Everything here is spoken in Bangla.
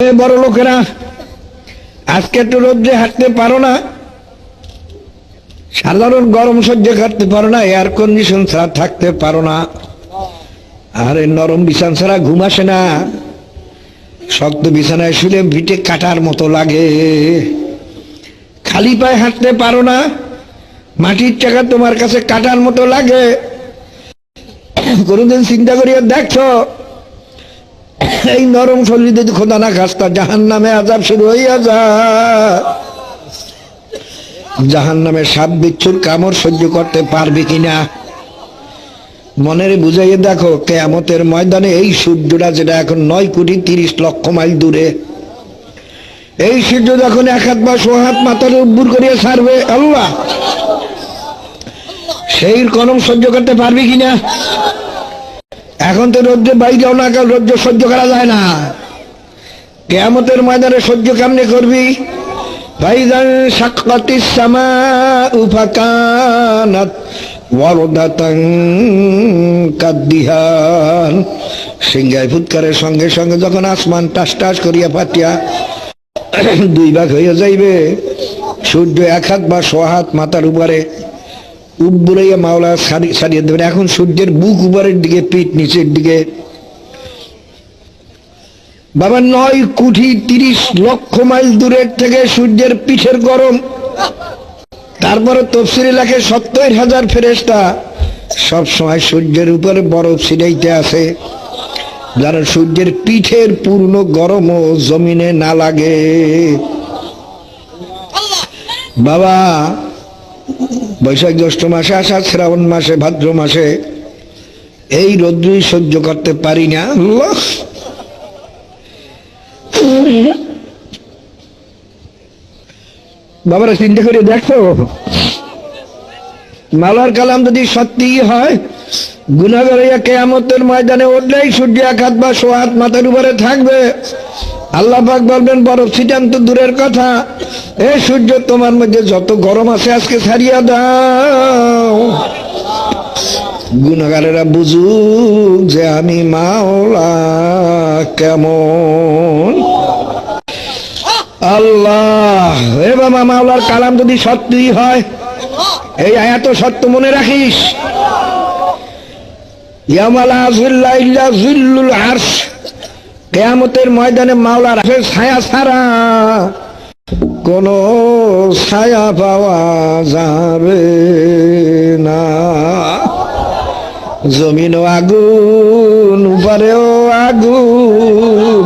বড় লোকেরা, আজকে একটু রোদ্রে হাঁটতে পারো না। সাধারণ গরম সহ্য করতে পারো না এয়ার কন্ডিশন ছাড়া থাকতে পারো না। আরে নরম বিছান ছাড়া ঘুম আসে না। শক্ত বিছানায় শুলে ভিটে কাটার মতো লাগে। খালি পায়ে হাঁটতে পারো না, মাটির চাকা তোমার কাছে কাটার মতো লাগে। কোনোদিন চিন্তা করিয়া দেখছ এই নরম শরীর যদি খোদা না খাস্তা জাহান নামে আজাব শুরু হইয়া যা। জাহান নামে সাপ বিচ্ছুর কামড় সহ্য করতে পারবে কিনা? মনের বুঝাইয়ে দেখো, কেয়ামতের ময়দানে এই সূর্যটা যেটা এখন নয় কোটি তিরিশ লক্ষ মাইল দূরে, এই সূর্য যখন এক হাত বা সো হাত মাথার উব্বুর করিয়া ছাড়বে, আল্লাহ! সেই কলম সহ্য করতে পারবি কিনা? এখন তো রৌদ্রে বাইরেও না রৌদ্র সহ্য করা যায় না। কেয়ামতের ময়দানে সহ্য কেমনে করবি? ভাইজান সাক্ষাতি সামা উফাকানাত ওয়ারদাতাং কাদ্দিহান। সিংহায় ফুৎকারের সঙ্গে সঙ্গে যখন আসমান টাস টাস করিয়া ফাটিয়া দুই ভাগ হইয়া যাইবে, সূর্য এক হাত বা ছ হাত মাথার উপরে উপরে মাওলা সারি- সারিয়ে দেবেন। এখন সূর্যের বুক উপরের দিকে, পিঠ নিচের দিকে। বাবা, নয় কোটি তিরিশ লক্ষ মাইল দূরের থেকে সূর্যের পিঠের গরম। তারপরে তফসিল লেখে সত্তর হাজার ফেরেস্তা সব সময় সূর্যের উপরে বরফ ছিটাইতে আছে যারা সূর্যের পিঠের পূর্ণ গরমও জমিনে না লাগে। বাবা বৈশাখ জ্যৈষ্ঠ মাসে, আষাঢ় শ্রাবণ মাসে, ভাদ্র মাসে এই রৌদ্রই সহ্য করতে পারি না। বাবারা, চিন্তা করে দেখো। মালার কালাম যদি সত্যি হয় গুনাগার কেয়ামতের ময়দানে উঠলেই সূর্য হাত বা শো হাত মাথার উপরে থাকবে। আল্লাহ পাক বলবেন বরফ ছিটান তো দূরের কথা। এ সূর্য, তোমার মধ্যে যত গরম আছে আজকে ছাড়িয়া দাও। গুনাগারেরা বুঝুক যে আমি মাওলা কেমন। আল্লাহ, এ বাবা মাওলার কালাম যদি সত্যি হয়, এই আয়াত সত্য মনে রাখিস। ইয়ামালা জিল্লা ইল্লা জিল্লুল আরশ। কেয়ামতের ময়দানে মাওলার ছায়া ছাড়া। কোন ছায়া পাওয়া যাবে না। জমিনও আগুন উপরেও আগুন।